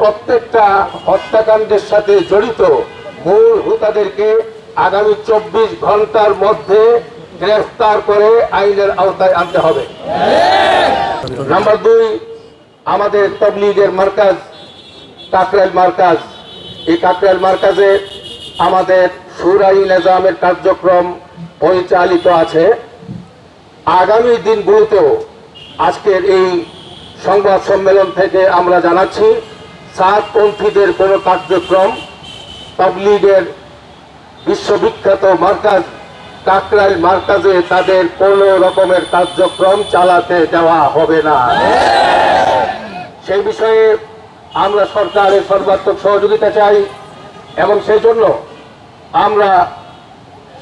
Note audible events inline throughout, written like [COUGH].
প্রত্যেকটা হত্যাকাণ্ডের সাথে জড়িত মূল হুতাদেরকে আগামী চব্বিশ ঘণ্টার মধ্যে গ্রেফতার করে আইনের আওতায় আনতে হবে। নাম্বার দুই, আমাদের তবলিগের মার্কাজ, কাকরাইল মার্কাজ। এই কাকরাইল মার্কাজে আমাদের সুরাই নিজামের কার্যক্রম পরিচালিত আছে। আগামী দিনগুলোতেও আজকের এই সংবাদ সম্মেলন থেকে আমরা জানাচ্ছি সাতপন্থীদের কোনো কার্যক্রম তবলিগের বিশ্ববিখ্যাত মার্কাজ, কাকরাইল মার্কাজে তাদের কোনো রকমের কার্যক্রম চালাতে দেওয়া হবে না। সেই বিষয়ে আমরা সরকারের সর্বাত্মক সহযোগিতা চাই এবং সেই জন্য আমরা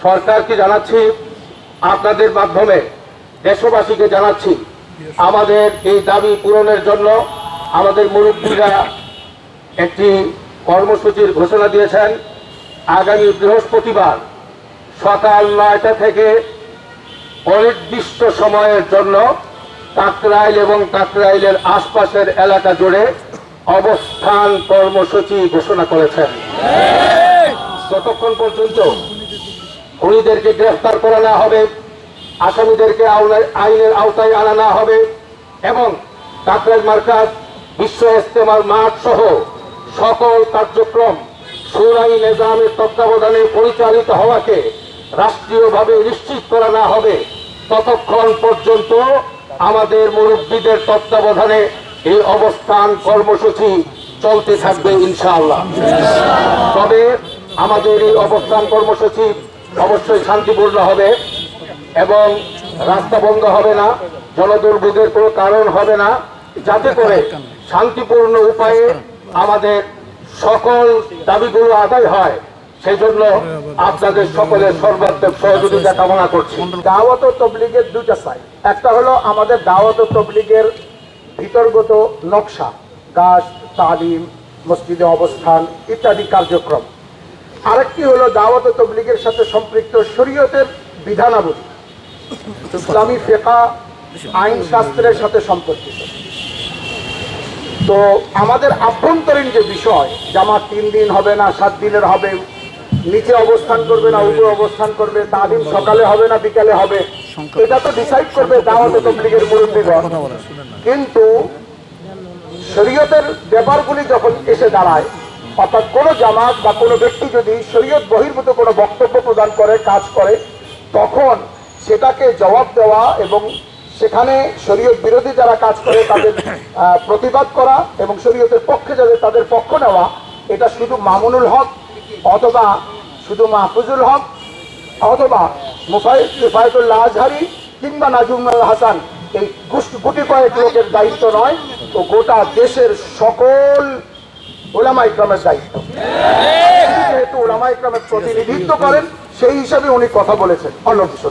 সরকারকে জানাচ্ছি, আপনাদের মাধ্যমে দেশবাসীকে জানাচ্ছি, আমাদের এই দাবি পূরণের জন্য আমাদের মুরব্বীরা একটি কর্মসূচির ঘোষণা দিয়েছেন আগামী বৃহস্পতিবার সকাল নয়টা থেকে অনির্দিষ্ট সময়ের জন্য কাকরাইল এবং কাকরাইলের আশপাশের এলাকা জুড়ে অবস্থান কর্মসূচি ঘোষণা করেছেন। যতক্ষণ পর্যন্ত খুনিদেরকে গ্রেফতার করা না হবে, আসামিদেরকে আইনের আওতায় আনা না হবে এবং কাকরাইল মার্কাজ, বিশ্ব ইস্তেমার মাঠ সহ সকল কার্যক্রম সুরাই নিজামের তত্ত্বাবধানে পরিচালিত হওয়াকে রাষ্ট্রীয়ভাবে নিশ্চিত করা না হবে। ততক্ষণ পর্যন্ত আমাদের মুরব্বীদের তত্ত্বাবধানে এই অবস্থান কর্মসূচি চলতে থাকবে ইনশাআল্লাহ। তবে আমাদের এই অবস্থান কর্মসূচি অবশ্যই শান্তিপূর্ণ হবে এবং রাস্তা বন্ধ হবে না জনদুর্ভোগের কোনো কারণ হবে না। যাতে করে শান্তিপূর্ণ উপায়ে আমাদের সকল দাবিগুলো আদায় হয় সেই জন্য আপনাদের সকলের সর্বাত্মক সহযোগিতা কামনা করছি। দাওয়াত তবলিগের দুটা সাইড একটা হলো আমাদের দাওয়াত তবলিগের ভিতরগত নকশা গাছ তালিম, মসজিদে অবস্থান ইত্যাদি কার্যক্রম। আরেকটি হলো দাওয়াত তবলিগের সাথে সম্পৃক্ত শরীয়তের বিধানাবলী। ইসলামী ফেকা আইন শাস্ত্রের সাথে সম্পর্কিত। তো আমাদের আভ্যন্তরীণ যে বিষয়, জামাত তিন দিন হবে না, সাত দিনের হবে, নিচে অবস্থান করবে না, উপরে অবস্থান করবে তালিম সকালে হবে না, বিকালে হবে, এটা তো ডিসাইড করবে দাওয়াত তবলিগের মুরব্বীগণ। কিন্তু শরীয়তের ব্যাপারগুলি যখন এসে দাঁড়ায়, অর্থাৎ কোনো জামাত বা কোনো ব্যক্তি যদি শরীয়ত বহির্ভূত কোনো বক্তব্য প্রদান করে, কাজ করে, তখন সেটাকে জবাব দেওয়া এবং সেখানে শরীয়ত বিরোধী যারা কাজ করে তাদের [COUGHS] প্রতিবাদ করা এবং শরীয়তের পক্ষে যাদের তাদের পক্ষ নেওয়া এটা শুধু মামুনুল হক অথবা শুধু মাহফুজুল হক অথবা মুফাইদুল্লাহ আজহারি কিংবা নাজুমুল হাসান এই গুটি কয়েক লোকের দায়িত্ব নয় তো গোটা দেশের সকল ওলামা ইকরামের দায়িত্ব। যেহেতু ওলামা ইকরামের প্রতিনিধিত্ব করেন সেই হিসাবে উনি কথা বলেছেন। অন্য কিছু।